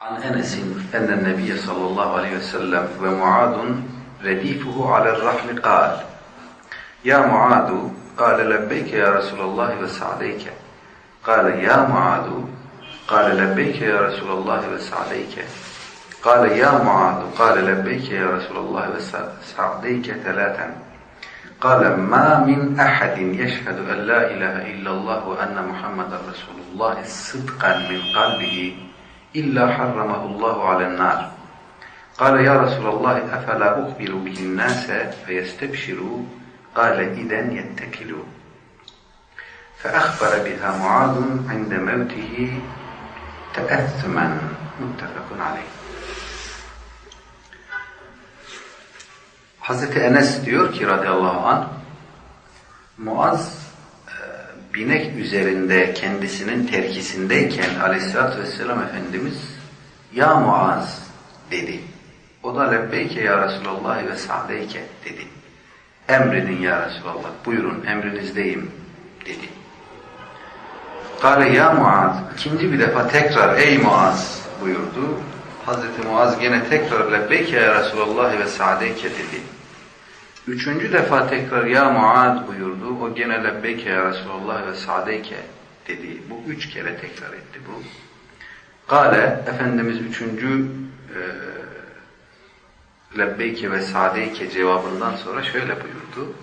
عن أنس أن النبي صلى الله عليه وسلم ومعاذ رديفه على الرحل قال يا معاذ قال لبيك يا رسول الله وسعديك قال يا معاذ قال لبيك يا رسول الله وسعديك قال يا معاذ قال لبيك يا رسول الله وسعديك ثلاثا قال ما من أحد يشهد أن لا إله إلا الله وأن محمد رسول الله صدقا من قلبه إلا حرمه الله على النار. قال يا رسول الله أفلا أخبر به الناس فيستبشروا؟ قال إذا يتكلوا فأخبر بها معاذ عند موته تأثما متفق عليه. Hazreti Enes diyor ki radıyallahu anh Muaz binek üzerinde kendisinin terkisindeyken aleyhissalatü vesselam Efendimiz Ya Muaz dedi. O da lebbeyke ya Resulallah ve sa'deyke dedi. Emredin ya Resulallah buyurun emrinizdeyim dedi. Kale ya Muaz ikinci bir defa tekrar ey Muaz buyurdu. Hazreti Muaz gene tekrar lebbeyke ya Resulallah ve sa'deyke dedi. Üçüncü defa tekrar ya Muaz buyurdu. O gene lebbeyke ya Resulallah ve sa'deyke dedi. Bu üç kere tekrar etti bu. Kale Efendimiz üçüncü e, lebbeyke ve sa'deyke cevabından sonra şöyle buyurdu.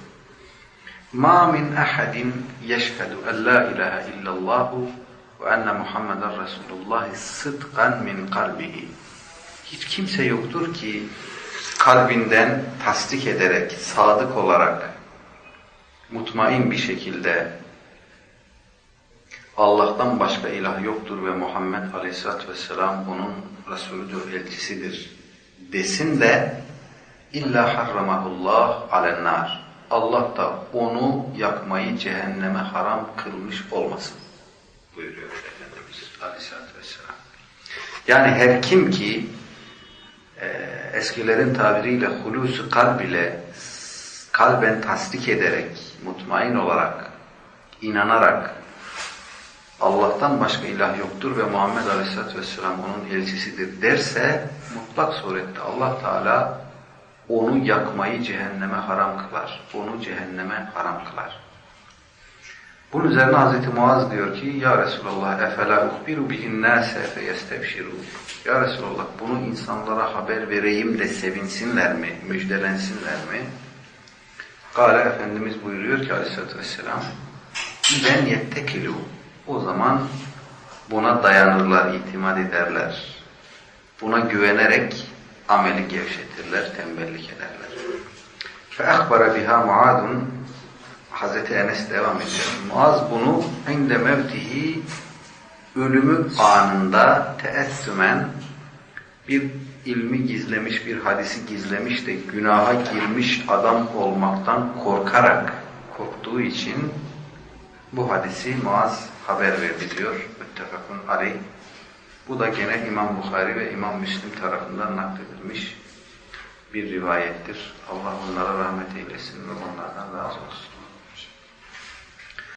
Ma min ahadin yeşhedü en la ilahe illallahu ve enne Muhammeden Resulullah sıdkan min kalbihi. Hiç kimse yoktur ki kalbinden tasdik ederek, sadık olarak, mutmain bir şekilde Allah'tan başka ilah yoktur ve Muhammed Aleyhisselatü Vesselam onun Resulüdür, elçisidir desin de illa harramahullah alennar. Allah da onu yakmayı cehenneme haram kılmış olmasın buyuruyor Efendimiz Aleyhisselatü Vesselam. Yani her kim ki eskilerin tabiriyle hulusu kalb ile kalben tasdik ederek, mutmain olarak, inanarak Allah'tan başka ilah yoktur ve Muhammed Aleyhisselatü Vesselam onun elçisidir derse mutlak surette Allah Teala onu yakmayı cehenneme haram kılar. Onu cehenneme haram kılar. Bunun üzerine Hz. Muaz diyor ki Ya Resulallah efela uhbiru bihin nase fe yestebşiru Ya Resulallah bunu insanlara haber vereyim de sevinsinler mi, müjdelensinler mi? Kale Efendimiz buyuruyor ki aleyhissalatü vesselam ben yettekilu o zaman buna dayanırlar, itimat ederler. Buna güvenerek ameli gevşetirler, tembellik ederler. Fe akbara biha muadun Hazreti Enes devam ediyor. Muaz bunu inde mevtihi ölümü anında teessümen bir ilmi gizlemiş, bir hadisi gizlemiş de günaha girmiş adam olmaktan korkarak korktuğu için bu hadisi Muaz haber verdi diyor. Müttefakun aleyh. Bu da gene İmam Bukhari ve İmam Müslim tarafından nakledilmiş bir rivayettir. Allah onlara rahmet eylesin ve onlardan razı olsun.